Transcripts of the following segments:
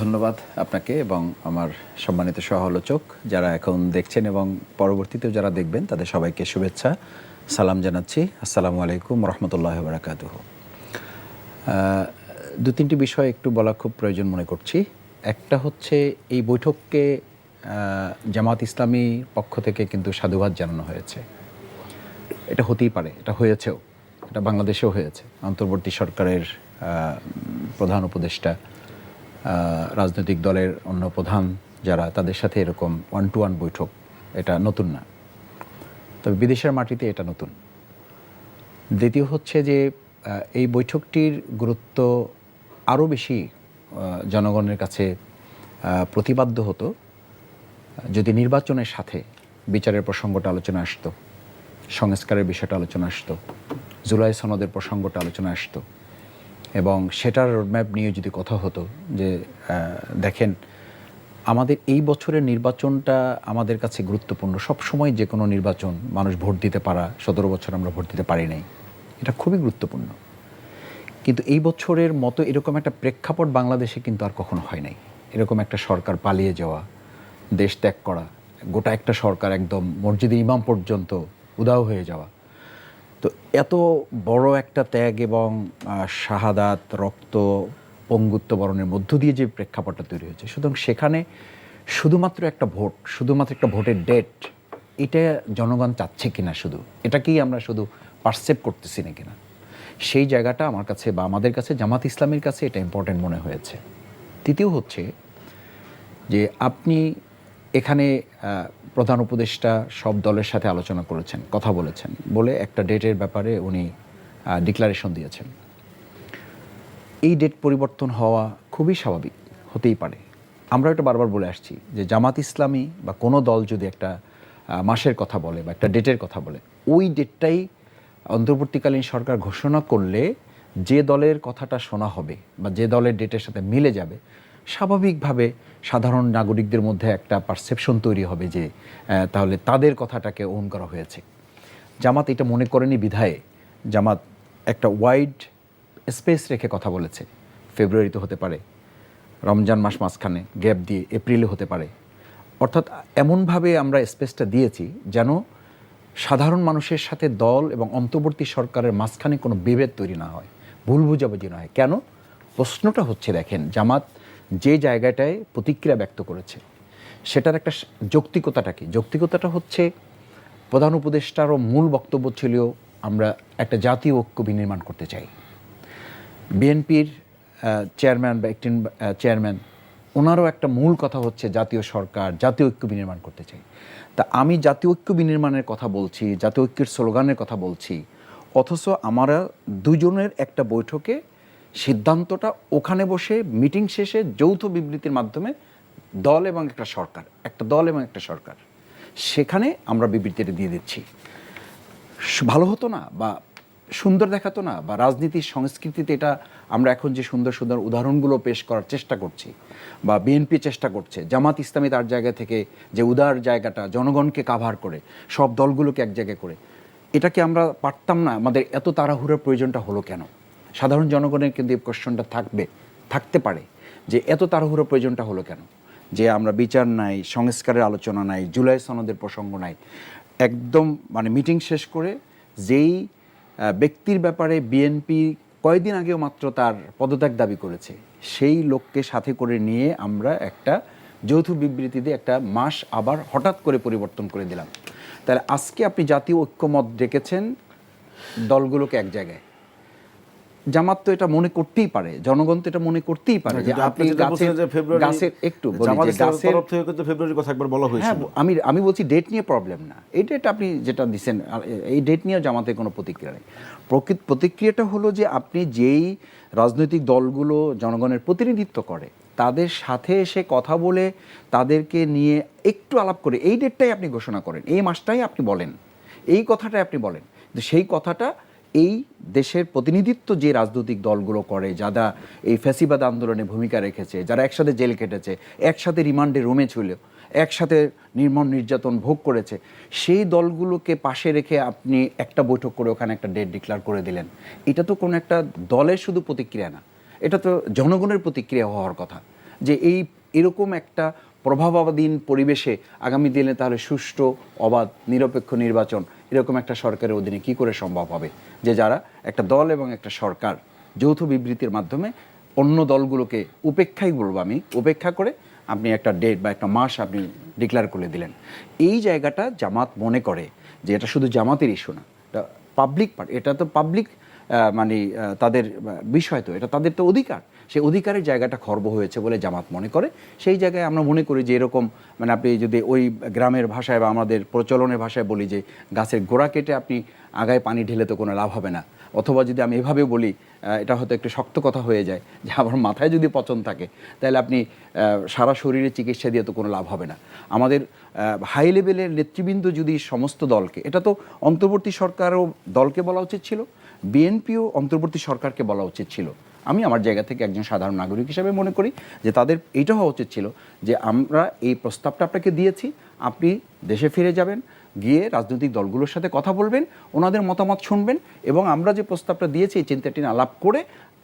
ধন্যবাদ আপনাকে এবং আমার সম্মানিত সহ-আলোচক যারা এখন দেখছেন এবং পরবর্তীতেও যারা দেখবেন, তাদের সবাইকে শুভেচ্ছা। সালাম জানাচ্ছি। আসসালামু আলাইকুম রহমতুল্লাহ বারাকাতুহ দু তিনটি বিষয় একটু বলা খুব প্রয়োজন মনে করছি। একটা হচ্ছে এই বৈঠককে জামাত ইসলামী পক্ষ থেকে কিন্তু সাধুবাদ জানানো হয়েছে। এটা হতেই পারে, এটা হয়েছেও, এটা বাংলাদেশেও হয়েছে। অন্তর্বর্তী সরকারের প্রধান উপদেষ্টা রাজনৈতিক দলের অন্য প্রধান যারা তাদের সাথে এরকম ওয়ান টু ওয়ান বৈঠক এটা নতুন না। তবে বিদেশের মাটিতে এটা নতুন। দ্বিতীয় হচ্ছে যে এই বৈঠকটির গুরুত্ব আরও বেশি জনগণের কাছে আহ, প্রতিপাদ্য হতো যদি নির্বাচনের সাথে বিচারের প্রসঙ্গটা আলোচনা আসতো সংস্কারের বিষয়টা আলোচনা আসতো জুলাই সনদের প্রসঙ্গটা আলোচনা আসতো এবং সেটার রোডম্যাপ নিয়ে যদি কথা হতো যে দেখেন, আমাদের এই বছরের নির্বাচনটা আমাদের কাছে গুরুত্বপূর্ণ। সব সময় যে কোনো নির্বাচন মানুষ ভোট দিতে পারা, সতেরো বছর আমরা ভোট দিতে পারি নাই। এটা খুবই গুরুত্বপূর্ণ। কিন্তু এই বছরের মতো এরকম একটা প্রেক্ষাপট বাংলাদেশে কিন্তু আর কখনো হয় নাই। এরকম একটা সরকার পালিয়ে যাওয়া, দেশ ত্যাগ করা, গোটা একটা সরকার একদম মসজিদে ইমাম পর্যন্ত উদাও হয়ে যাওয়া। তো এত বড় একটা ত্যাগ এবং শাহাদাত, রক্ত, পঙ্গুত্ব বরণের মধ্য দিয়ে যে প্রেক্ষাপটটা তৈরি হয়েছে, সুতরাং সেখানে শুধুমাত্র একটা ভোট, শুধুমাত্র একটা ভোটের ডেট এটা জনগণ চাচ্ছে কিনা শুধু? এটাকেই আমরা শুধু পারসেপ্ট করতেছি না কিনা? সেই জায়গাটা আমার কাছে বা আমাদের কাছে, জামাত ইসলামের কাছে এটা ইম্পর্টেন্ট মনে হয়েছে। তৃতীয় হচ্ছে যে আপনি এখানে প্রধান উপদেষ্টা সব দলের সাথে আলোচনা করেছেন, কথা বলেছেন বলে একটা ডেটের ব্যাপারে উনি ডিক্লারেশন দিয়েছেন। এই ডেট পরিবর্তন হওয়া খুবই স্বাভাবিক, হতেই পারে। আমরা এটা বারবার বলে আসছি যে জামাত ইসলামী বা কোনো দল যদি একটা মাসের কথা বলে বা একটা ডেটের কথা বলে, ওই ডেটটাই অন্তর্বর্তীকালীন সরকার ঘোষণা করলে যে দলের কথাটা শোনা হবে বা যে দলের ডেটের সাথে মিলে যাবে স্বাভাবিকভাবে সাধারণ নাগরিকদের মধ্যে একটা পারসেপশন তৈরি হবে যে তাহলে তাদের কথাটাকে ওন করা হয়েছে। জামাত এটা মনে করেনি বিধায়ে। জামাত একটা ওয়াইড স্পেস রেখে কথা বলেছে। ফেব্রুয়ারিতে হতে পারে, রমজান মাস মাঝখানে গ্যাপ দিয়ে এপ্রিলে হতে পারে। অর্থাৎ এমনভাবে আমরা স্পেসটা দিয়েছি যেন সাধারণ মানুষের সাথে দল এবং অন্তর্বর্তী সরকারের মাঝখানে কোনো বিভেদ তৈরি না হয়। ভুল বুঝাবুঝি না হয়। কেন? প্রশ্নটা হচ্ছে, দেখেন, জামাত যে জায়গাটায় প্রতিক্রিয়া ব্যক্ত করেছে, সেটার একটা যৌক্তিকতাটা কি? যৌক্তিকতাটা হচ্ছে প্রধান উপদেষ্টারও মূল বক্তব্য ছিল, আমরা একটা জাতীয় ঐক্য বিনির্মাণ করতে চাই। বিএনপির চেয়ারম্যান বা একটি চেয়ারম্যান, ওনারও একটা মূল কথা হচ্ছে জাতীয় সরকার, জাতীয় ঐক্য বিনির্মাণ করতে চাই। তা আমি জাতীয় ঐক্য বিনির্মাণের কথা বলছি, জাতীয় ঐক্যের স্লোগানের কথা বলছি, অথচ আমরা দুজনের একটা বৈঠকে সিদ্ধান্তটা ওখানে বসে মিটিং শেষে যৌথ বিবৃতির মাধ্যমে দল এবং একটা সরকার, একটা দল এবং একটা সরকার। সেখানে আমরা বিবৃতিটা দিয়ে দিচ্ছি। ভালো হতো না বা সুন্দর দেখাতো না বা রাজনীতির সংস্কৃতিতে এটা আমরা এখন যে সুন্দর সুন্দর উদাহরণগুলো পেশ করার চেষ্টা করছি বা বিএনপি চেষ্টা করছে, জামাত ইসলামী তার জায়গা থেকে যে উদার জায়গাটা, জনগণকে কাভার করে, সব দলগুলোকে এক জায়গায় করে, এটাকে আমরা পারতাম না। আমাদের এত তাড়াহুড়োর প্রয়োজনটা হলো কেন? সাধারণ জনগণের কিন্তু এই কোশ্চনটা থাকবে, থাকতে পারে যে এত তাড়াহুড়োর প্রয়োজনটা হলো কেন? যে আমরা বিচার নাই, সংস্কারের আলোচনা নাই, জুলাই সনদের প্রসঙ্গ নাই, একদম মানে মিটিং শেষ করে যেই ব্যক্তির ব্যাপারে বিএনপি কয়েকদিন আগেও মাত্র তার পদত্যাগ দাবি করেছে, সেই লোককে সাথে করে নিয়ে আমরা একটা যৌথ বিবৃতি দিয়ে একটা মাস আবার হঠাৎ করে পরিবর্তন করে দিলাম। তাহলে আজকে আপনি জাতীয় ঐক্যমত ডেকেছেন, দলগুলোকে এক জায়গায়। জামাত তো এটা মনে করতেই পারে জনগণ তো এটা মনে করতেই পারে যে আপনি গাছের একটু বলি জামাত যে ইসলামের গাছের তরফ থেকে কিন্তু ফেব্রুয়ারির কথা একবার বলা হ্যাঁ আমি আমি বলছি ডেট নিয়ে প্রবলেম না। এই ডেট আপনি যেটা দিচ্ছেন এই ডেট নিয়ে জামাতে কোনো প্রতিক্রিয়া নেই। প্রকৃত প্রতিক্রিয়াটা হলো যে আপনি যেই রাজনৈতিক দলগুলো জনগণের প্রতিনিধিত্ব করে তাদের সাথে এসে কথা বলে তাদেরকে নিয়ে একটু আলাপ করে এই ডেটটাই আপনি ঘোষণা করেন এই মাসটাই আপনি বলেন এই কথাটাই আপনি বলেন। সেই কথাটা এই দেশের প্রতিনিধিত্ব যে রাজনৈতিক দলগুলো করে, যারা এই ফ্যাসিবাদ আন্দোলনে ভূমিকা রেখেছে, যারা একসাথে জেল কেটেছে, একসাথে রিমান্ডে রুমে ছিল, একসাথে নির্মম নির্যাতন ভোগ করেছে, সেই দলগুলোকে পাশে রেখে আপনি একটা বৈঠক করে ওখানে একটা ডেট ডিক্লেয়ার করে দিলেন। এটা তো কোনো একটা দলের শুধু প্রতিক্রিয়া না, এটা তো জনগণের প্রতিক্রিয়া হওয়ার কথা, যে এই এরকম একটা প্রভাবাধীন পরিবেশে আগামী দিনে তাহলে সুষ্ঠু, অবাধ, নিরপেক্ষ নির্বাচন এরকম একটা সরকারের অধীনে কি করে সম্ভব হবে? যে যারা একটা দল এবং একটা সরকার যৌথ বিবৃতির মাধ্যমে অন্য দলগুলোকে উপেক্ষাই বলব আমি, উপেক্ষা করে আপনি একটা ডেট বা একটা মাস আপনি ডিক্লেয়ার করে দিলেন। এই জায়গাটা জামাত মনে করে যে এটা শুধু জামাতের ইস্যু না, এটা পাবলিক পার্টি এটা তো পাবলিক মানে তাদের বিষয় তো, এটা তাদের তো অধিকার। সেই অধিকারের জায়গাটা খর্ব হয়েছে বলে জামাত মনে করে। সেই জায়গায় আমরা মনে করি যে এরকম মানে আপনি যদি ওই গ্রামের ভাষায় বা আমাদের প্রচলনের ভাষায় বলি যে গাছের গোড়া কেটে আপনি আগায় পানি ঢেলে তো কোনো লাভ হবে না। অথবা যদি আমি এভাবে বলি এটা হয়তো একটু শক্ত কথা হয়ে যায় যে আমার মাথায় যদি পচন থাকে, তাহলে আপনি সারা শরীরে চিকিৎসা দিয়ে তো কোনো লাভ হবে না। আমাদের হাই লেভেলের নেতৃবৃন্দ যদি সমস্ত দলকে, এটা তো অন্তর্বর্তী সরকারও দলকে বলা উচিত ছিল বিএনপিও অন্তর্বর্তী সরকারকে বলা উচিত ছিল। আমি আমার জায়গা থেকে একজন সাধারণ নাগরিক হিসেবে মনে করি যে তাদের এইটা হওয়া উচিত ছিল যে আমরা এই প্রস্তাবটা আপনাকে দিয়েছি, আপনি দেশে ফিরে যাবেন, গিয়ে রাজনৈতিক দলগুলোর সাথে কথা বলবেন, ওনাদের মতামত শুনবেন এবং আমরা যে প্রস্তাবটা দিয়েছি, এই চিন্তাটি আলাপ করে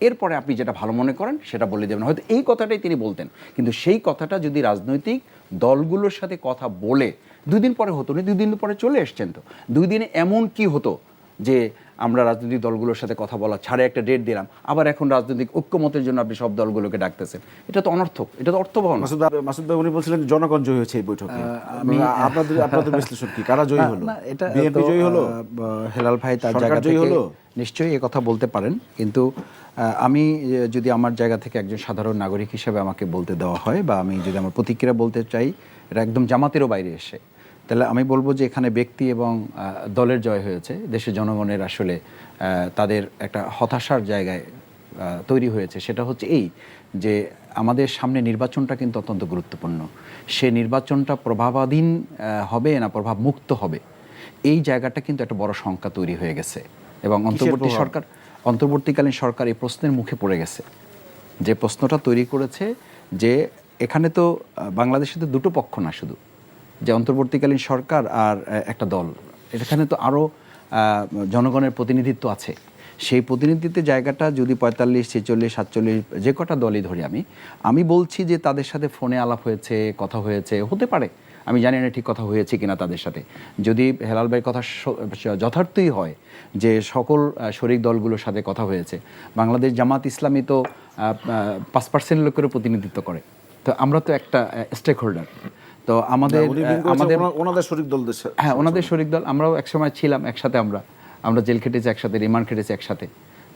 এরপরে আপনি যেটা ভালো মনে করেন সেটা বলে দেবেন। হয়তো এই কথাটাই তিনি বলতেন, কিন্তু সেই কথাটা যদি রাজনৈতিক দলগুলোর সাথে কথা বলে দুই দিন পরে হতো না দুই দিন পরে চলে এসছেন তো দুই দিনে এমন কি হতো যে আমরা রাজনৈতিক দলগুলোর সাথে কথা বলা ছাড়ে একটা ডেট দিলাম। আবার এখন রাজনৈতিক ঐক্যমতের জন্য আপনি সব দলগুলোকে ডাকতেছেন। এটা তো অনর্থক এটা তো অর্থবহ না মাসুদ ভাই- মাসুদ ভাই উনি বলছিলেন জনগণ জয়ী হয়েছে এই বৈঠকে। আপনারা- আপনাদের আপনাদের বিশ্লেষণ কি? কারা জয়ী হলো? এটা বিএনপি জয়ী হলো? হেলাল ভাই তার জায়গা জয়ী হলো? নিশ্চয়ই এ কথা বলতে পারেন। কিন্তু আহ, আমি যদি আমার জায়গা থেকে একজন সাধারণ নাগরিক হিসেবে আমাকে বলতে দেওয়া হয় বা আমি যদি আমার প্রতিক্রিয়া বলতে চাই এটা একদম জামাতেরও বাইরে এসে তাহলে আমি বলব যে এখানে ব্যক্তি এবং দলের জয় হয়েছে। দেশের জনগণের আসলে তাদের একটা হতাশার জায়গায় তৈরি হয়েছে। সেটা হচ্ছে এই যে আমাদের সামনে নির্বাচনটা কিন্তু অত্যন্ত গুরুত্বপূর্ণ। সে নির্বাচনটা প্রভাবাধীন হবে না প্রভাব মুক্ত হবে? এই জায়গাটা কিন্তু একটা বড় শঙ্কা তৈরি হয়ে গেছে। এবং অন্তর্বর্তী সরকার অন্তর্বর্তীকালীন সরকার এই প্রশ্নের মুখে পড়ে গেছে। যে প্রশ্নটা তৈরি করেছে যে এখানে তো বাংলাদেশে তো দুটো পক্ষ না শুধু। যে অন্তর্বর্তীকালীন সরকার আর একটা দল। এখানে তো আরও জনগণের প্রতিনিধিত্ব আছে। সেই প্রতিনিধিত্বের জায়গাটা যদি পঁয়তাল্লিশ, ছেচল্লিশ, সাতচল্লিশ, যে কটা দলই ধরি আমি আমি বলছি যে তাদের সাথে ফোনে আলাপ হয়েছে, কথা হয়েছে, হতে পারে। আমি জানি না ঠিক কথা হয়েছে কিনা তাদের সাথে। যদি হেলাল ভাইয়ের কথা যথার্থই হয় যে সকল শরিক দলগুলোর সাথে কথা হয়েছে, বাংলাদেশ জামাত ইসলামী তো পাঁচ পার্সেন্ট লোকেরও প্রতিনিধিত্ব করে। তো আমরা তো একটা স্টেক হোল্ডার তো আমাদের mean করেছেন আমাদের ওনাদের শরিক সাথে। হ্যাঁ ওনাদের শরিক দল আমরাও একসময় ছিলাম একসাথে আমরা। আমরা জেল খেটেছি একসাথে রিমান্ড খেটেছি একসাথে।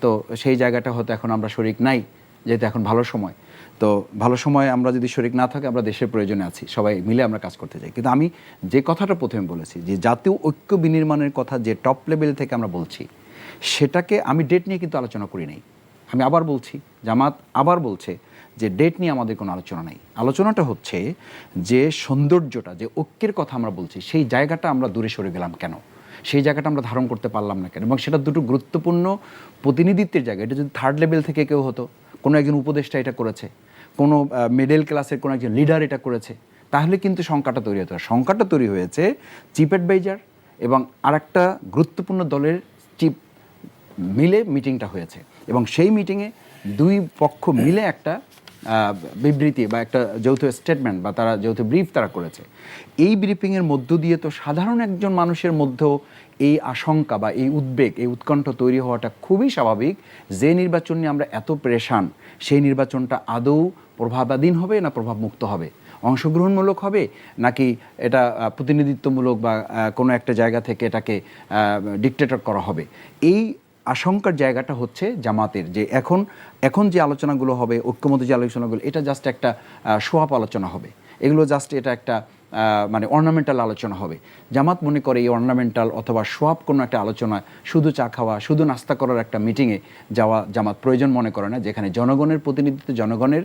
তো সেই জায়গাটা হয়তো এখন আমরা শরিক নাই যেহেতু এখন ভালো সময়। তো ভালো সময় আমরা যদি শরিক না থাকে আমরা দেশের প্রয়োজনে আছি। সবাই মিলে আমরা কাজ করতে চাই। কিন্তু আমি যে কথাটা প্রথমে বলেছি যে জাতীয় ঐক্য বিনির্মাণের কথা যে টপ লেভেল থেকে আমরা বলছি সেটাকে আমি ডেট নিয়ে কিন্তু আলোচনা করি নাই। আমি আবার বলছি জামাত আবার বলছে যে ডেট নিয়ে আমাদের কোনো আলোচনা নেই। আলোচনাটা হচ্ছে যে সৌন্দর্যটা, যে ঐক্যের কথা আমরা বলছি, সেই জায়গাটা আমরা দূরে সরে গেলাম কেন? সেই জায়গাটা আমরা ধারণ করতে পারলাম না কেন? এবং সেটা দুটো গুরুত্বপূর্ণ প্রতিনিধিত্বের জায়গা। এটা যদি থার্ড লেভেল থেকে কেউ হতো, কোনো একজন উপদেষ্টা এটা করেছে, কোনো মিডল ক্লাসের কোনো একজন লিডার এটা করেছে, তাহলে কিন্তু সংখ্যাটা তৈরি হতো। সংখ্যাটা তৈরি হয়েছে চিপ অ্যাডভাইজার এবং আরেকটা গুরুত্বপূর্ণ দলের চিফ মিলে মিটিংটা হয়েছে। এবং সেই মিটিংয়ে দুই পক্ষ মিলে একটা বিবৃতি বা একটা যৌথ স্টেটমেন্ট বা তারা যৌথ ব্রিফ তারা করেছে। এই ব্রিফিংয়ের মধ্য দিয়ে তো সাধারণ একজন মানুষের মধ্যেও এই আশঙ্কা বা এই উদ্বেগ, এই উৎকণ্ঠ তৈরি হওয়াটা খুবই স্বাভাবিক। যে নির্বাচন নিয়ে আমরা এত প্রেশান সেই নির্বাচনটা আদৌ প্রভাবাধীন হবে না প্রভাবমুক্ত হবে? অংশগ্রহণমূলক হবে নাকি এটা প্রতিনিধিত্বমূলক বা কোনো একটা জায়গা থেকে এটাকে ডিকটেটর করা হবে? এই আশঙ্কার জায়গাটা হচ্ছে জামাতের যে এখন এখন যে আলোচনাগুলো হবে, ঐক্যমত যে আলোচনাগুলো, এটা জাস্ট একটা সোয়াপ আলোচনা হবে। এগুলো জাস্ট এটা একটা মানে অর্নামেন্টাল আলোচনা হবে। জামাত মনে করে এই অর্নামেন্টাল অথবা সোয়াব কোনো একটা আলোচনা শুধু চা খাওয়া, শুধু নাস্তা করার একটা মিটিংয়ে যাওয়া জামাত প্রয়োজন মনে করে না, যেখানে জনগণের প্রতিনিধিত্ব জনগণের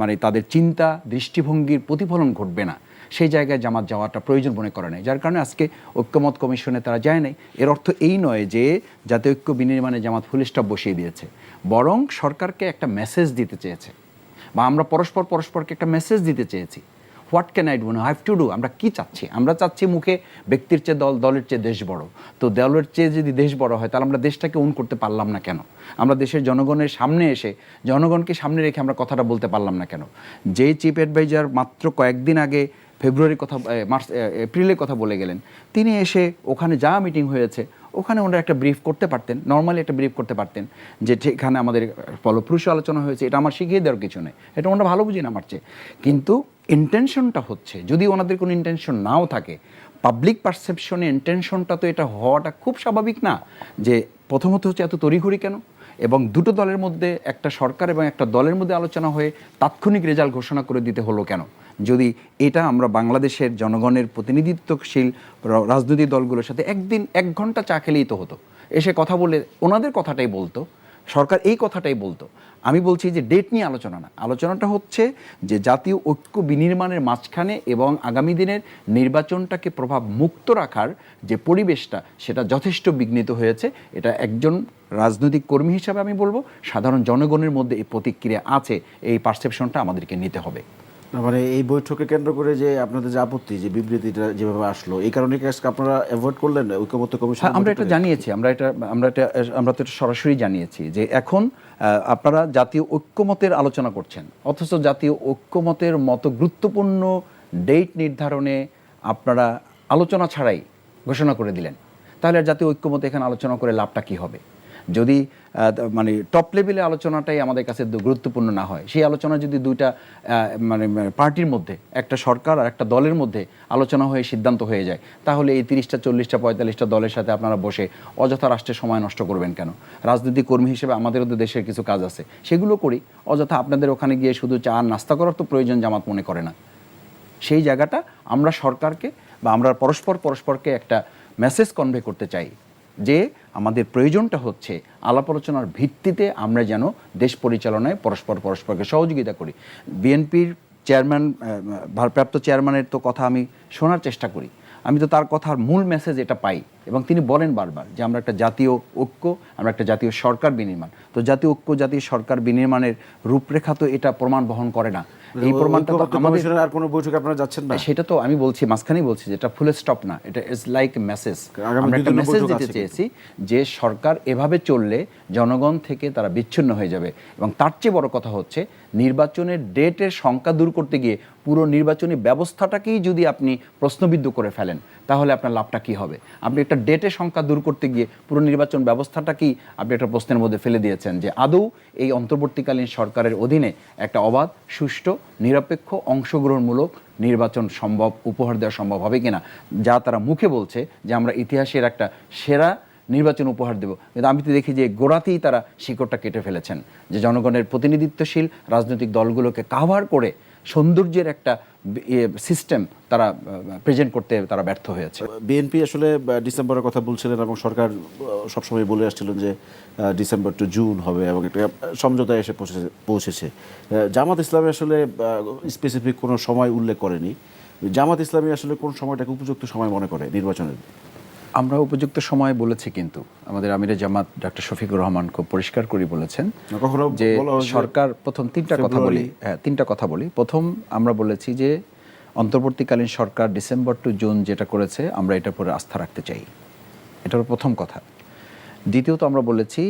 মানে তাদের চিন্তা, দৃষ্টিভঙ্গির প্রতিফলন ঘটবে না। সেই জায়গায় জামাত যাওয়াটা প্রয়োজন মনে করে নাই। যার কারণে আজকে ঐক্যমত কমিশনে তারা যায় নাই। এর অর্থ এই নয় যে জাতীয় ঐক্য বিনির্মাণে জামাত ফুল স্টপ বসিয়ে দিয়েছে। বরং সরকারকে একটা মেসেজ দিতে চেয়েছে। বা আমরা পরস্পর পরস্পরকে একটা মেসেজ দিতে চেয়েছি। What can I do have to do আমরা কি চাচ্ছি? আমরা চাচ্ছি মুখে ব্যক্তির চেয়ে দল, দলের চেয়ে দেশ বড়। তো দলের চেয়ে যদি দেশ বড় হয়, তাহলে আমরা দেশটাকে উন করতে পারলাম না কেন? আমরা দেশের জনগণের সামনে এসে, জনগণকে সামনে রেখে আমরা কথাটা বলতে পারলাম না কেন? যেই চিফ অ্যাডভাইজার মাত্র কয়েকদিন আগে ফেব্রুয়ারির কথা মার্চ এপ্রিলের কথা বলে গেলেন। তিনি এসে ওখানে যা মিটিং হয়েছে, ওখানে ওনারা একটা ব্রিফ করতে পারতেন, নর্মালি একটা ব্রিফ করতে পারতেন, যে এখানে আমাদের ফলপ্রসূ আলোচনা হয়েছে, এটা আমার শিখিয়ে দেওয়ার কিছু নেই। এটা ওনারা ভালো বুঝি না আমার চেয়ে। কিন্তু ইন্টেনশনটা হচ্ছে, যদি ওনাদের কোনো ইন্টেনশন নাও থাকে পাবলিক পারসেপশনে ইন্টেনশনটা তো এটা হওয়াটা খুব স্বাভাবিক না, যে প্রথমত হচ্ছে এত তড়িঘড়ি কেন? এবং দুটো দলের মধ্যে, একটা সরকার এবং একটা দলের মধ্যে আলোচনা হয়ে তাৎক্ষণিক রেজাল্ট ঘোষণা করে দিতে হলো কেন? যদি এটা আমরা বাংলাদেশের জনগণের প্রতিনিধিত্বশীল রাজনৈতিক দলগুলোর সাথে একদিন এক ঘণ্টা চা খেলেই তো হতো। এসে কথা বলে ওনাদের কথাটাই বলতো। সরকার এই কথাটাই বলতো। আমি বলছি যে ডেট নিয়ে আলোচনা না। আলোচনাটা হচ্ছে যে জাতীয় ঐক্য বিনির্মাণের মাঝখানে এবং আগামী দিনের নির্বাচনটাকে প্রভাব মুক্ত রাখার যে পরিবেশটা, সেটা যথেষ্ট বিঘ্নিত হয়েছে। এটা একজন রাজনৈতিক কর্মী হিসাবে আমি বলব। সাধারণ জনগণের মধ্যে এই প্রতিক্রিয়া আছে। এই পারসেপশনটা আমাদেরকে নিতে হবে। মানে এই বৈঠকে কেন্দ্র করে যে আপনাদের যে আপত্তি যে বিবৃতিটা যেভাবে আসলো এই কারণে কি আপনারা অ্যাভয়েড করলেন? ঐক্যমত্য কমিশন হ্যাঁ আমরা এটা জানিয়েছি আমরা এটা আমরা এটা আমরা তো এটা সরাসরি জানিয়েছি যে এখন আপনারা জাতীয় ঐক্যমতের আলোচনা করছেন অথচ জাতীয় ঐক্যমতের মতো গুরুত্বপূর্ণ ডেট নির্ধারণে আপনারা আলোচনা ছাড়াই ঘোষণা করে দিলেন। তাহলে আর জাতীয় ঐক্যমত এখানে আলোচনা করে লাভটা কি হবে? যদি মানে টপ লেভেলে আলোচনাটাই আমাদের কাছে গুরুত্বপূর্ণ না হয়, সেই আলোচনা যদি দুইটা মানে পার্টির মধ্যে, একটা সরকার আর একটা দলের মধ্যে আলোচনা হয়ে সিদ্ধান্ত হয়ে যায়, তাহলে এই তিরিশটা, চল্লিশটা, পঁয়তাল্লিশটা দলের সাথে আপনারা বসে অযথা রাষ্ট্রের সময় নষ্ট করবেন কেন? রাজনৈতিক কর্মী হিসেবে আমাদেরও তো দেশের কিছু কাজ আছে, সেগুলো করি, অযথা আপনাদের ওখানে গিয়ে শুধু চা আর নাস্তা করার তো প্রয়োজন জামাত মনে করে না। সেই জায়গাটা আমরা সরকারকে বা আমরা পরস্পর পরস্পরকে একটা মেসেজ কনভে করতে চাই যে আমাদের প্রয়োজনটা হচ্ছে আলাপ আলোচনার ভিত্তিতে আমরা যেন দেশ পরিচালনায় পরস্পর পরস্পরকে সহযোগিতা করি। বিএনপির চেয়ারম্যান ভারপ্রাপ্ত চেয়ারম্যানের তো কথা আমি শোনার চেষ্টা করি। আমি তো তার কথার মূল মেসেজ এটা পাই এবং তিনি বলেন বারবার যে আমরা একটা জাতীয় ঐক্য, আমরা একটা জাতীয় সরকার বিনির্মাণ। তো জাতীয় ঐক্য, জাতীয় সরকার বিনির্মাণের রূপরেখা তো এটা প্রমাণ বহন করে না। এই প্রমাণটা তো আমাদের কমিশনের আর কোনো বৈঠকে আপনারা যাচ্ছেন না। সেটা তো আমি বলছি মাঝখানেই বলছি যে এটা ফুল স্টপ না এটা ইজ লাইক মেসেজ আমরা একটা মেসেজ দিতে চেয়েছি যে সরকার এভাবে চললে জনগণ থেকে তারা বিচ্ছিন্ন হয়ে যাবে। এবং তার চেয়ে বড় কথা হচ্ছে নির্বাচনের ডেটের সংখ্যা দূর করতে গিয়ে পুরো নির্বাচনী ব্যবস্থাটাকেই যদি আপনি প্রশ্নবিদ্ধ করে ফেলেন তাহলে আপনার লাভটা কি হবে? আপনি একটা ডেটের সংখ্যা দূর করতে গিয়ে পুরো নির্বাচন ব্যবস্থাটাকেই আপনি একটা প্রশ্নের মধ্যে ফেলে দিয়েছেন যে আদৌ এই অন্তর্বর্তীকালীন সরকারের অধীনে একটা অবাধ সুষ্ঠু নিরপেক্ষ, অংশগ্রহণমূলক নির্বাচন সম্ভব, উপহার দেওয়া সম্ভব হবে কিনা, যা তারা মুখে বলছে যে আমরা ইতিহাসের একটা সেরা নির্বাচন উপহার দেব। কিন্তু আমি তো দেখি যে গোড়াতেই তারা শিকড়টা কেটে ফেলেছেন। যে জনগণের প্রতিনিধিত্বশীল রাজনৈতিক দলগুলোকে কাভার করে সৌন্দর্যের একটা সিস্টেম তারা প্রেজেন্ট করতে তারা ব্যর্থ হয়েছে। বিএনপি আসলে ডিসেম্বরের কথা বলছিলেন এবং সরকার সবসময় বলে আসছিলেন যে ডিসেম্বর টু জুন হবে এবং একটা সমঝোতায় এসে পৌঁছেছে। জামাত ইসলামী আসলে স্পেসিফিক কোনো সময় উল্লেখ করেনি। জামাত ইসলামী আসলে কোন সময়টাকে উপযুক্ত সময় মনে করে নির্বাচনের? আমরা উপযুক্ত সময় বলেছি কিন্তু। আমাদের আমিরে জামাত ডক্টর শফিকুর রহমান খুব পরিষ্কার করে বলেছেন যে সরকার প্রথম তিনটা কথা বলি হ্যাঁ তিনটা কথা বলি। প্রথম আমরা বলেছি যে অন্তর্বর্তীকালীন সরকার ডিসেম্বর টু জুন যেটা করেছে আমরা এটার উপরে আস্থা রাখতে চাই। এটা হলো প্রথম কথা। দ্বিতীয়ত আমরা বলেছি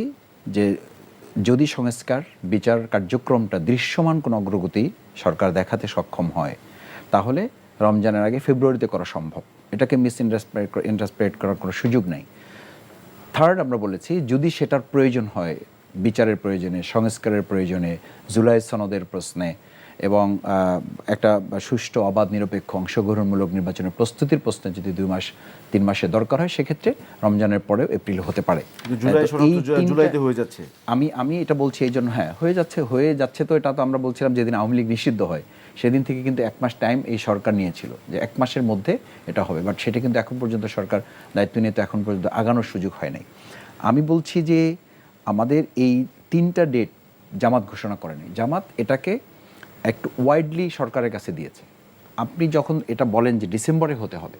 যে যদি সংস্কার বিচার কার্যক্রমটা দৃশ্যমান কোনো অগ্রগতি সরকার দেখাতে সক্ষম হয় তাহলে রমজানের আগে ফেব্রুয়ারিতে করা সম্ভব। এটাকে মিস ইন্টারপ্রেট ইন্টারপ্রেট করার কোনো সুযোগ নেই। থার্ড আমরা বলেছি যদি সেটার প্রয়োজন হয় বিচারের প্রয়োজনে সংস্কারের প্রয়োজনে জুলাই সনদের প্রশ্নে এবং একটা সুষ্ঠু অবাধ নিরপেক্ষ অংশগ্রহণমূলক নির্বাচনের প্রস্তুতির প্রশ্নে যদি দুই মাস তিন মাসের দরকার হয় সেক্ষেত্রে রমজানের পরেও এপ্রিল হতে পারে। হয়ে আমি আমি এটা বলছি এই জন্য হ্যাঁ হয়ে যাচ্ছে হয়ে যাচ্ছে তো এটা তো আমরা বলছিলাম যেদিন আওয়ামী লীগ নিষিদ্ধ হয়। সেদিন থেকে কিন্তু এক মাস টাইম এই সরকার নিয়েছিল যে এক মাসের মধ্যে এটা হবে। বাট সেটা কিন্তু এখন পর্যন্ত সরকার দায়িত্ব নিয়ে তো এখন পর্যন্ত আগানোর সুযোগ হয় নাই। আমি বলছি যে আমাদের এই তিনটা ডেট জামাত ঘোষণা করেনি। জামাত এটাকে একটু ওয়াইডলি সরকারের কাছে দিয়েছে। আপনি যখন এটা বলেন যে ডিসেম্বরে হতে হবে,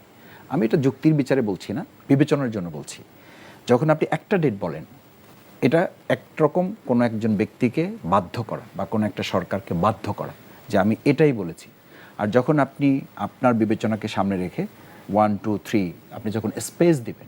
আমি এটা যুক্তির বিচারে বলছি না, বিবেচনার জন্য বলছি। যখন আপনি একটা ডেট বলেন, এটা একরকম কোনো একজন ব্যক্তিকে বাধ্য করা বা কোনো একটা সরকারকে বাধ্য করা। যে আমি এটাই বলেছি। আর যখন আপনি আপনার বিবেচনাকে সামনে রেখে ওয়ান টু থ্রি আপনি যখন স্পেস দিবেন,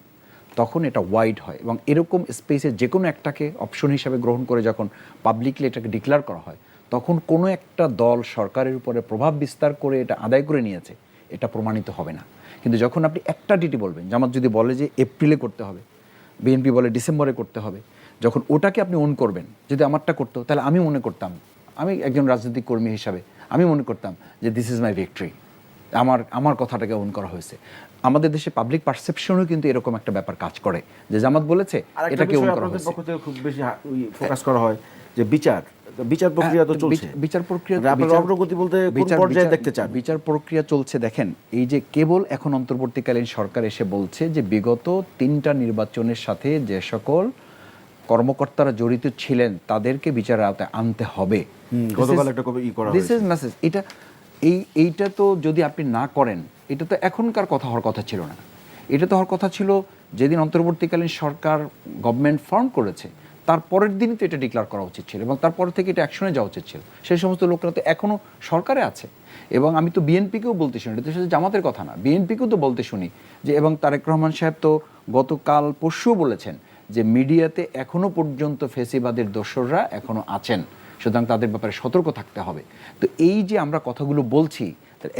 তখন এটা ওয়াইড হয় এবং এরকম স্পেসে যে কোনো একটাকে অপশন হিসাবে গ্রহণ করে যখন পাবলিকলি এটাকে ডিক্লেয়ার করা হয়, তখন কোনো একটা দল সরকারের উপরে প্রভাব বিস্তার করে এটা আদায় করে নিয়েছে, এটা প্রমাণিত হবে না। কিন্তু যখন আপনি একটা ডিটি বলবেন, জামাত যদি বলে যে এপ্রিলে করতে হবে বিএনপি বলে ডিসেম্বরে করতে হবে, যখন ওটাকে আপনি অন করবেন, যদি আমারটা করতো, তাহলে আমি মনে করতাম আমি একজন রাজনৈতিক কর্মী হিসাবে আমি মনে করতাম যে দিস ইজ মাই ভিক্টরি আমার আমার কথাটাকে অন করা হয়েছে। আমাদের দেশে পাবলিক পারসেপশনও কিন্তু এরকম একটা ব্যাপার কাজ করে যে জামাত বলেছে এটাকে অন করা হয়েছে। পক্ষ থেকে খুব বেশি ফোকাস করা হয় যে বিচার বিচার প্রক্রিয়া তো হ্যাঁ, চলছে। বিচার প্রক্রিয়া মানে আপনার অগ্রগতি বলতে কোন পর্যায়ে দেখতে চান? বিচার প্রক্রিয়া চলছে দেখেন এই যে কেবল এখন অন্তর্বর্তীকালীন সরকার এসে বলছে যে বিগত তিনটা নির্বাচনের সাথে যে সকল কর্মকর্তারা জড়িত ছিলেন তাদেরকে বিচারের আওতায় আনতে হবে। গতকাল একটা কবে ই করা দিস ইজ মেসেজ এটা এই এইটা তো যদি আপনি না করেন এটা তো এখনকার কথা হওয়ার কথা ছিল না। এটা তো হওয়ার কথা ছিল যেদিন অন্তর্বর্তীকালীন সরকার গভর্নমেন্ট ফর্ম করেছে তার পরের দিনই তো এটা ডিক্লেয়ার করা উচিত ছিল এবং তারপর থেকে এটা অ্যাকশনে যাওয়া উচিত ছিল। সেই সমস্ত লোকরা তো এখনও সরকারে আছে। এবং আমি তো বিএনপিকেও বলতে শুনি এটা তো শুধু জামাতের কথা না বিএনপিকেও তো বলতে শুনি যে এবং তারেক রহমান সাহেব তো গতকাল পরশুও বলেছেন যে মিডিয়াতে এখনও পর্যন্ত ফেসিবাদের দোসররা এখনও আছেন। সুতরাং তাদের ব্যাপারে সতর্ক থাকতে হবে। তো এই যে আমরা কথাগুলো বলছি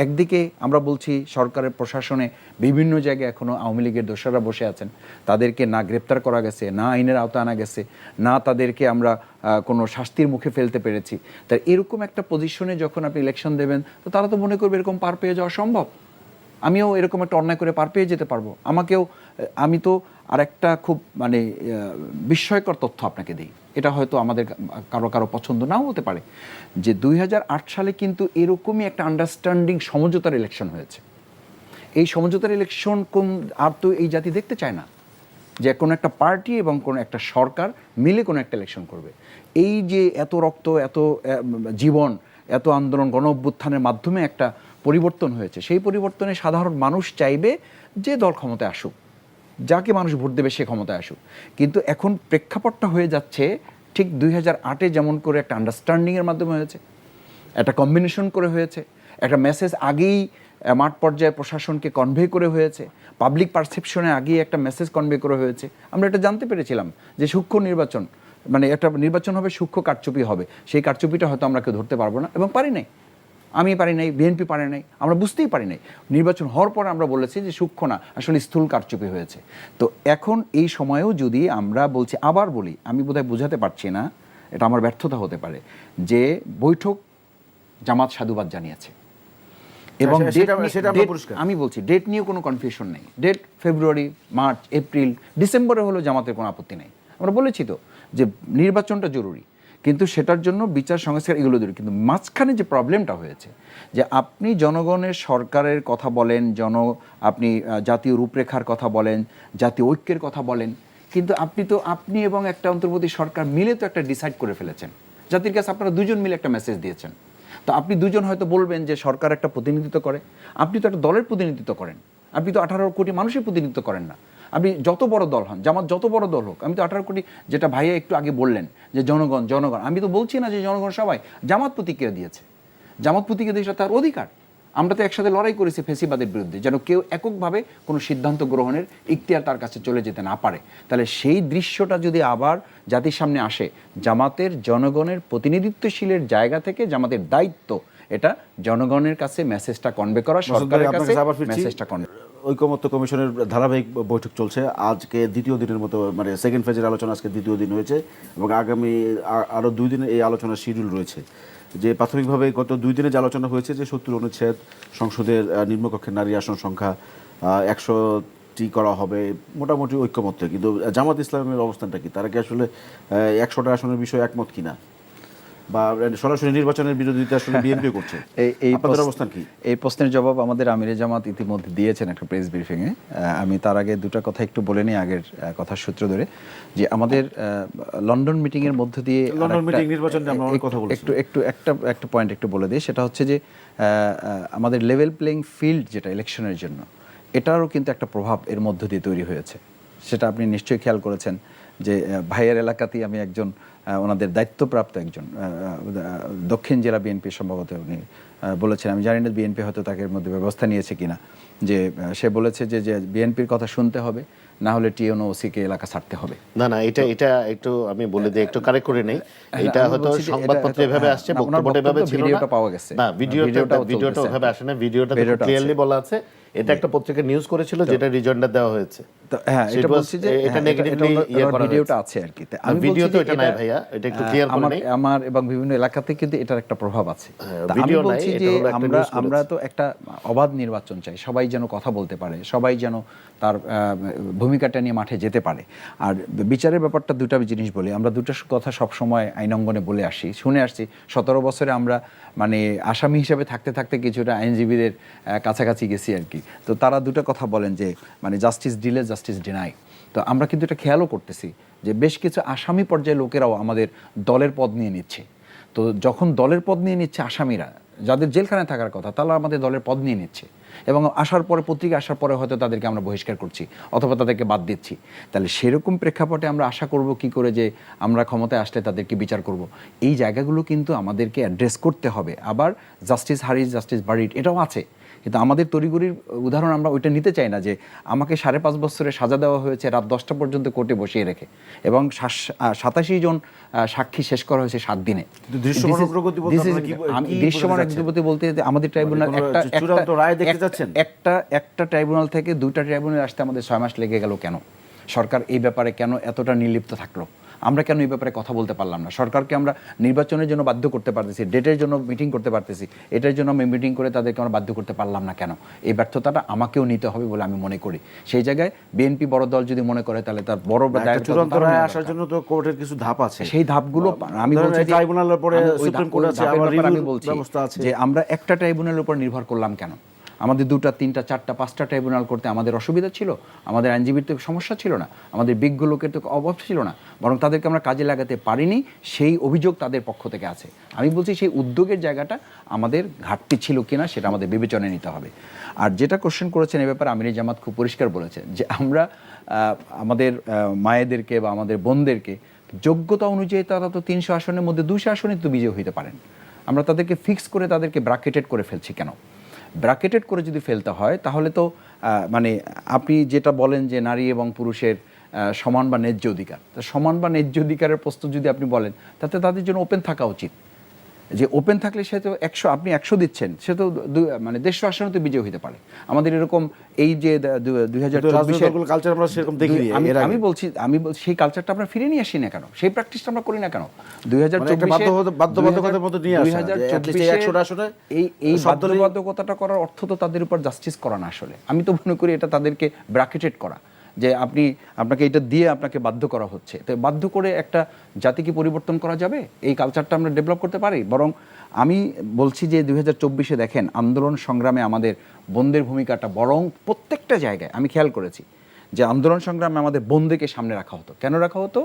একদিকে আমরা বলছি সরকারের প্রশাসনে বিভিন্ন জায়গায় এখনও আওয়ামী লীগের দোষরা বসে আছেন, তাদেরকে না গ্রেপ্তার করা গেছে, না আইনের আওতা আনা গেছে, না তাদেরকে আমরা কোনো শাস্তির মুখে ফেলতে পেরেছি। তাই এরকম একটা পজিশনে যখন আপনি ইলেকশন দেবেন, তো তারা তো মনে করবে এরকম পার পেয়ে যাওয়া সম্ভব। আমিও এরকম একটা অন্যায় করে পার পেয়ে যেতে পারব। আমাকেও আমি তো আর একটা খুব মানে বিস্ময়কর তথ্য আপনাকে দিই। এটা হয়তো আমাদের কারও কারও পছন্দ নাও হতে পারে, যে দুই হাজার আট সালে কিন্তু এরকমই একটা আন্ডারস্ট্যান্ডিং সমঝোতার ইলেকশন হয়েছে। এই সমঝোতার ইলেকশন কোন, আর তো এই জাতি দেখতে চায় না, যে কোনো একটা পার্টি এবং কোনো একটা সরকার মিলে কোনো একটা ইলেকশন করবে। এই যে এত রক্ত, এত জীবন, এত আন্দোলন গণ অভ্যুত্থানের মাধ্যমে একটা পরিবর্তন হয়েছে, সেই পরিবর্তনে সাধারণ মানুষ চাইবে যে দল ক্ষমতায় আসুক, যাকে মানুষ ভোট দেবে সে ক্ষমতায় আসুক। কিন্তু এখন প্রেক্ষাপটটা হয়ে যাচ্ছে ঠিক দুই হাজার আটে যেমন করে একটা আন্ডারস্ট্যান্ডিংয়ের মাধ্যমে হয়েছে, একটা কম্বিনেশন করে হয়েছে, একটা মেসেজ আগেই মাঠ পর্যায়ে প্রশাসনকে কনভে করে হয়েছে পাবলিক পারসেপশনে আগেই একটা মেসেজ কনভে করে হয়েছে। আমরা এটা জানতে পেরেছিলাম যে সূক্ষ্ম নির্বাচন মানে একটা নির্বাচন হবে, সূক্ষ্ম কারচুপি হবে। সেই কারচুপিটা হয়তো আমরা কেউ ধরতে পারব না এবং পারি নাই। আমি পারি নাই বিএনপি পারে নাই আমরা বুঝতেই পারি নাই। নির্বাচন হওয়ার পর আমরা বলেছি যে সূক্ষ্ম না আসলে স্থূল কারচুপি হয়েছে। তো এখন এই সময়েও যদি আমরা বলছি আবার বলি আমি বোধহয় বোঝাতে পারছি না এটা আমার ব্যর্থতা হতে পারে যে বৈঠক জামাত সাধুবাদ জানিয়েছে। এবং পরিষ্কার। আমি বলছি ডেট নিয়ে কোনো কনফিউশন নেই। ডেট ফেব্রুয়ারি মার্চ এপ্রিল ডিসেম্বরে হলেও জামাতের কোনো আপত্তি নেই। আমরা বলেছি তো যে নির্বাচনটা জরুরি। কিন্তু সেটার জন্য বিচার সংস্কার এগুলো জরুরি কিন্তু মাঝখানে যে প্রবলেমটা হয়েছে, যে আপনি জনগণের সরকারের কথা বলেন, জন, আপনি জাতীয় রূপরেখার কথা বলেন, জাতীয় ঐক্যের কথা বলেন, কিন্তু আপনি তো, আপনি এবং একটা অন্তর্বর্তী সরকার মিলে তো একটা ডিসাইড করে ফেলেছেন। জাতির কাছে আপনারা দুজন মিলে একটা মেসেজ দিয়েছেন। তো আপনি দুজন হয়তো বলবেন যে সরকার একটা প্রতিনিধিত্ব করে, আপনি তো একটা দলের প্রতিনিধিত্ব করেন, আপনি তো আঠারো কোটি মানুষের প্রতিনিধিত্ব করেন না। আপনি যত বড় দল হন জামাত যত বড় দল হোক আমি তো আঠারো কোটি যেটা ভাইয়া একটু আগে বললেন যে জনগণ জনগণ আমি তো বলছি না যে জনগণ সবাই জামাত প্রতিক্রিয়া দিয়েছে। জামাত প্রতিক্রিয়া দিয়েছে তার অধিকার। আমরা তো একসাথে লড়াই করেছি ফেসিবাদের বিরুদ্ধে যেন কেউ এককভাবে কোনো সিদ্ধান্ত গ্রহণের ইখতিয়ার তার কাছে চলে যেতে না পারে। তাহলে সেই দৃশ্যটা যদি আবার জাতির সামনে আসে জামাতের জনগণের প্রতিনিধিত্বশীলের জায়গা থেকে জামাতের দায়িত্ব এটা জনগণের কাছে মেসেজটা কনভে করা সরকারের কাছে। মেসেজটা কনভে ঐকমত্য কমিশনের ধারাবাহিক বৈঠক চলছে। আজকে দ্বিতীয় দিনের মতো মানে সেকেন্ড ফেজের আলোচনা আজকে দ্বিতীয় দিন হয়েছে এবং আগামী আরও দুই দিনে এই আলোচনার শিডিউল রয়েছে। যে প্রাথমিকভাবে গত দুই দিনে যে আলোচনা হয়েছে যে সত্তর অনুচ্ছেদ সংসদের নিম্নকক্ষের নারী আসন সংখ্যা একশোটি করা হবে, মোটামুটি ঐক্যমত্য। কিন্তু জামাত ইসলামের অবস্থানটা কি? তারা কি আসলে একশোটা আসনের বিষয়ে একমত কিনা? বা সরাসরি নির্বাচনের বিরোধিতা আসলে বিএনপি করছে। এই আপনাদের অবস্থান কি? এই প্রশ্নের জবাব আমাদের আমিরে জামাত ইতিমধ্যে দিয়েছেন একটা প্রেস ব্রিফিংয়ে। আমি তার আগে দুটো কথা একটু বলে নিই আগের কথার সূত্র ধরে। যে আমাদের লন্ডন মিটিং এর মধ্য দিয়ে লন্ডন মিটিং নির্বাচন আমরা অনেক কথা বলেছি। একটু একটু একটা একটা পয়েন্ট একটু বলে দিই। সেটা হচ্ছে যে আমাদের লেভেল প্লেইং ফিল্ড যেটা ইলেকশনের জন্য এটারও কিন্তু একটা প্রভাব এর মধ্য দিয়ে তৈরি হয়েছে। সেটা আপনি নিশ্চয়ই খেয়াল করেছেন যে ভাইয়ের এলাকাতেই আমি একজন ওনাদের দায়িত্বপ্রাপ্ত একজন দক্ষিণ জেলা বিএনপি সম্ভবত উনি বলেছেন। আমি জানি না বিএনপি হয়তো তাকে মধ্যে ব্যবস্থা নিয়েছে কিনা। যে সে বলেছে যে যে বিএনপির কথা শুনতে হবে না হলে টিএনও ওসিকে এলাকা ছাড়তে হবে। না না এটা এটা একটু আমি বলে দিই একটু কারেক্ট করে নেই। এটা হয়তো সংবাদপত্রে এভাবে হ্যাঁ, আসছে বক্তব্যটা এভাবে ছিল না। ভিডিওটা পাওয়া গেছে। না ভিডিওটা ভিডিওটাও ভিডিওটা চলতেছে। ওভাবে আসে না ভিডিওটা ভিডিওটা। ক্লিয়ারলি বলা আছে। এটা একটা পত্রিকা নিউজ করেছিল যেটা রিজয়েন্ডার দেওয়া হয়েছে। হ্যাঁ এটা বলছি যে এটা হ্যাঁ, ওনার- ইয়ে করা ভিডিওটা আছে আর কি। আমি ভিডিও তো এটা নাই ভাইয়া, এটা একটু আহ, clear করে আমার এবং বিভিন্ন এলাকাতে কিন্তু এটার একটা প্রভাব আছে। হ্যাঁ, আমি ভিডিও নাই, বলছি যে আমরা আমরা তো একটা অবাধ নির্বাচন চাই সবাই যেন কথা বলতে পারে সবাই যেন তার ভূমিকাটা নিয়ে মাঠে যেতে পারে। আর বিচারের ব্যাপারটা দুটা জিনিস বলি আমরা দুটো কথা সবসময় আইন অঙ্গনে বলে আসি শুনে আসছি। সতেরো বছরে আমরা মানে আসামি হিসাবে থাকতে থাকতে কিছুটা আইনজীবীদের কাছাকাছি গেছি আর কি। তো তারা দুটো কথা বলেন যে মানে জাস্টিস ডিলে জাস্টিস ডিনাই তো আমরা কিন্তু এটা খেয়ালও করতেছি যে বেশ কিছু আসামি পর্যায়ে লোকেরাও আমাদের দলের পদ নিয়ে নিচ্ছে। তো যখন দলের পদ নিয়ে নিচ্ছে আসামিরা যাদের জেলখানায় থাকার কথা, তারা আমাদের দলের পদ নিয়ে নিচ্ছে। এবং আসার পরে, পত্রিকা আসার পরে হয়তো তাদেরকে আমরা বহিষ্কার করছি, অথবা তাদেরকে বাদ দিচ্ছি। তাহলে সেরকম প্রেক্ষাপটে আমরা আশা করব কি করে যে আমরা ক্ষমতায় আসলে তাদেরকে বিচার করব। এই জায়গাগুলো কিন্তু আমাদেরকে অ্যাড্রেস করতে হবে। আবার জাস্টিস হারিস জাস্টিস বাড়িট এটাও আছে। কিন্তু আমাদের তড়িগড়ির উদাহরণ আমরা ওইটা নিতে চাই না যে আমাকে সাড়ে পাঁচ বছরে সাজা দেওয়া হয়েছে রাত দশটা পর্যন্ত কোর্টে বসিয়ে রেখে। এবং সাতাশি জন সাক্ষী শেষ করা হয়েছে সাত দিনে। দৃশ্যমান অগ্রগতি বলতে আমাদের ট্রাইব্যুনাল রায় দেখতে একটা- একটা একটা ট্রাইব্যুনাল থেকে দুইটা ট্রাইব্যুনাল আসতে আমাদের ছয় মাস লেগে গেল কেন? সরকার এই ব্যাপারে কেন এতটা নির্লিপ্ত থাকল? আমরা কেন এই ব্যাপারে কথা বলতে পারলাম না? সরকারকে আমরা নির্বাচনের জন্য বাধ্য করতে পারতেছি ডেটের জন্য মিটিং করতে পারতেছি এটার জন্য আমি মিটিং করে তাদেরকে আমরা বাধ্য করতে পারলাম না কেন? এই ব্যর্থতাটা আমাকেও নিতে হবে বলে আমি মনে করি। সেই জায়গায় বিএনপি বড় দল যদি মনে করে তাহলে তার বড় চূড়ান্ত রায় আসার জন্য তো কোর্টের কিছু ধাপ আছে। সেই ধাপগুলো আমি বলছি ট্রাইব্যুনালের পরে সুপ্রিম কোর্ট আছে, আবার ব্যাপারে বলছি ব্যবস্থা আছে। যে আমরা একটা ট্রাইব্যুনালের উপর নির্ভর করলাম কেন? আমাদের দুটা, তিনটা, চারটা, পাঁচটা ট্রাইব্যুনাল করতে আমাদের অসুবিধা ছিল, আমাদের আইনজীবীর তো সমস্যা ছিল না, আমাদের বিজ্ঞ লোকের তো অভাব ছিল না, বরং তাদেরকে আমরা কাজে লাগাতে পারিনি, সেই অভিযোগ তাদের পক্ষ থেকে আছে। আমি বলছি সেই উদ্যোগের জায়গাটা আমাদের ঘাটতি ছিল কিনা সেটা আমাদের বিবেচনায় নিতে হবে। আর যেটা কোশ্চেন করেছেন এ ব্যাপারে আমির জামাত খুব পরিষ্কার বলেছেন যে আমরা আমাদের মায়েদেরকে বা আমাদের বোনদেরকে যোগ্যতা অনুযায়ী তারা তো তিনশো আসনের মধ্যে দুশো আসনে তো বিজয় হইতে পারেন। আমরা তাদেরকে ফিক্স করে তাদেরকে ব্রাকেটেড করে ফেলছি কেন? ব্রাকেটেড করে যদি ফেলতে হয়, তাহলে তো মানে আপনি যেটা বলেন যে নারী এবং পুরুষের সমান বা ন্যায্য অধিকার, তা সমান বা ন্যায্য অধিকারের প্রশ্ন যদি আপনি বলেন, তাতে তাদের জন্য ওপেন থাকা উচিত। যে ওপেন থাকলে সে তো একশো আপনি একশো দিচ্ছেন সে তো মানে দেড়শো আসনে তো বিজয় হতে পারে। আমাদের এরকম এই যে দুই হাজার আমরা সেরকম আমি বলছি আমি সেই কালচারটা আমরা ফিরে নিয়ে আসি না কেন? সেই প্র্যাকটিসটা আমরা করি না কেন? দুই হাজার মানে বাধ্যবাধকতার নিয়ে এই বাধ্যবাধকতাটা করার অর্থ তো তাদের উপর জাস্টিস করা না আসলে। আমি তো মনে করি এটা তাদেরকে ব্র্যাকেটেড করা। যে আপনি আপনাকে এটা দিয়ে আপনাকে বাধ্য করা হচ্ছে। তো বাধ্য করে একটা জাতি কি পরিবর্তন করা যাবে? এই কালচারটা আমরা ডেভেলপ করতে পারি? বরং আমি বলছি যে দুই চব্বিশে দেখেন, আন্দোলন সংগ্রামে আমাদের বন্ধের ভূমিকাটা বরং প্রত্যেকটা জায়গায় আমি খেয়াল করেছি যে আন্দোলন সংগ্রামে আমাদের বন্দেকে সামনে রাখা হতো। কেন রাখা হতো?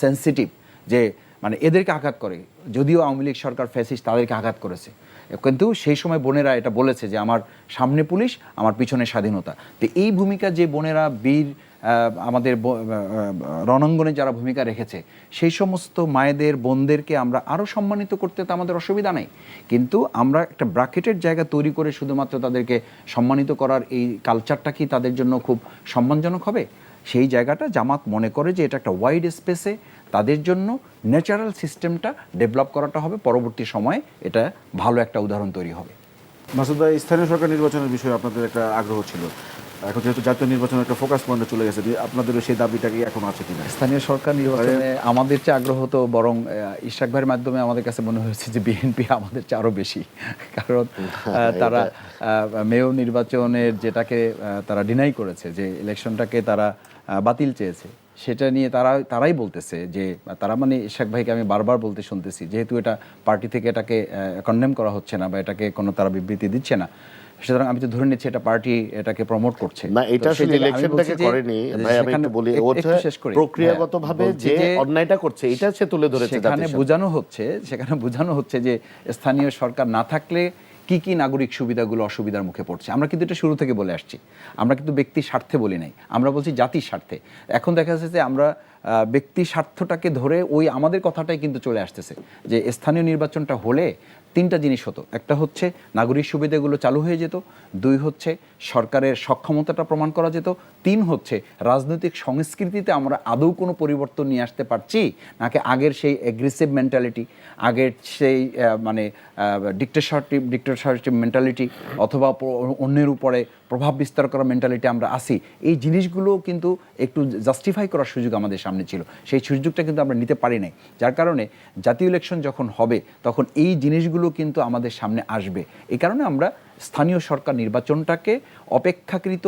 সেন্সিটিভ যে মানে এদেরকে আঘাত করে। যদিও আওয়ামী লীগ সরকার ফ্যাসিস্ট তাদেরকে আঘাত করেছে। কিন্তু সেই সময় বোনেরা এটা বলেছে যে, আমার সামনে পুলিশ, আমার পিছনে স্বাধীনতা। তো এই ভূমিকা যে বোনেরা, বীর আমাদের রণাঙ্গনে যারা ভূমিকা রেখেছে, সেই সমস্ত মায়েদের, বোনদেরকে আমরা আরও সম্মানিত করতে তো আমাদের অসুবিধা নেই। কিন্তু আমরা একটা ব্রাকেটের জায়গা তৈরি করে শুধুমাত্র তাদেরকে সম্মানিত করার এই কালচারটা কি তাদের জন্য খুব সম্মানজনক হবে? সেই জায়গাটা জামাত মনে করে যে এটা একটা ওয়াইড স্পেসে তাদের জন্য ন্যাচারাল সিস্টেমটা ডেভেলপ করাটা হবে। পরবর্তী সময়ে এটা ভালো একটা উদাহরণ তৈরি হবে। মাসুদ ভাই, স্থানীয় সরকার নির্বাচনের বিষয়ে আপনাদের একটা আগ্রহ ছিল। এখন যেহেতু জাতীয় নির্বাচনের একটা ফোকাস পয়েন্টে চলে গেছে আপনাদের সেই দাবিটা কি এখন আছে কিনা? স্থানীয় সরকার নির্বাচনে আমাদের চেয়ে আগ্রহ তো বরং আহ, ইশরাক ভাইয়ের মাধ্যমে আমাদের কাছে মনে হয়েছে যে বিএনপি আমাদের চেয়ে আরও বেশি। কারণ তারা মেয়র নির্বাচনের যেটাকে তারা ডিনাই করেছে যে ইলেকশনটাকে তারা বাতিল চেয়েছে সেটা নিয়ে তারা তারাই বলতেছে যে তারা মানে ইশাক ভাইকে আমি বারবার বলতে শুনতেছি যেহেতু এটা পার্টি থেকে এটাকে কন্ডেম করা হচ্ছে না বা এটাকে কোনো তারা বিবৃতি দিচ্ছে না। সুতরাং আমি তো ধরে নিচ্ছি এটা পার্টি এটাকে প্রমোট করছে। না এটা আসলে ইলেকশনটাকে করেনি। ভাই আমি একটু বলি প্রক্রিয়াগতভাবে হ্যাঁ, যে অন্যায়টা করছে এটা সে তুলে ধরেছে সেখানে বোঝানো হচ্ছে সেখানে বোঝানো হচ্ছে যে স্থানীয় সরকার না থাকলে কি কি নাগরিক সুবিধাগুলো অসুবিধার মুখে পড়ছে। আমরা কিন্তু এটা শুরু থেকে বলে আসছি। আমরা কিন্তু ব্যক্তির স্বার্থে বলি নাই। আমরা বলছি জাতির স্বার্থে। এখন দেখা যাচ্ছে যে আমরা ব্যক্তি স্বার্থটাকে ধরে ওই আমাদের কথাটাই কিন্তু চলে আসতেছে যে স্থানীয় নির্বাচনটা হলে তিনটা জিনিস হতো। একটা হচ্ছে নাগরিক সুবিধাগুলো চালু হয়ে যেত, দুই হচ্ছে সরকারের সক্ষমতাটা প্রমাণ করা যেত, তিন হচ্ছে রাজনৈতিক সংস্কৃতিতে আমরা আদৌ কোনো পরিবর্তন নিয়ে আসতে পারছি, নাকি আগের সেই অ্যাগ্রেসিভ মেন্টালিটি আগের সেই মানে ডিক্টেশরটিভ ডিক্টেশরটিভ মেন্টালিটি অথবা অন্যের উপরে প্রভাব বিস্তার করা মেন্টালিটি আমরা আসি এই জিনিসগুলো কিন্তু একটু জাস্টিফাই করার সুযোগ আমাদের সামনে ছিল। সেই সুযোগটা কিন্তু আমরা নিতে পারি নাই। যার কারণে জাতীয় ইলেকশন যখন হবে তখন এই জিনিসগুলো কিন্তু আমাদের সামনে আসবে। এই কারণে আমরা স্থানীয় সরকার নির্বাচনটাকে অপেক্ষাকৃত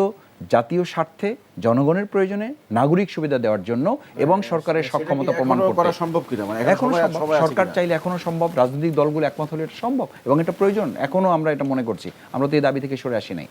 জাতীয় স্বার্থে জনগণের প্রয়োজনে নাগরিক সুবিধা দেওয়ার জন্য এবং সরকারের সক্ষমতা প্রমাণ করা সম্ভব কিনা? মানে এখন সরকার চাইলে এখনও সম্ভব। রাজনৈতিক দলগুলো একমত হলে এটা সম্ভব এবং এটা প্রয়োজন। এখনও আমরা এটা মনে করছি। আমরা তো এই দাবি থেকে সরে আসি নাই।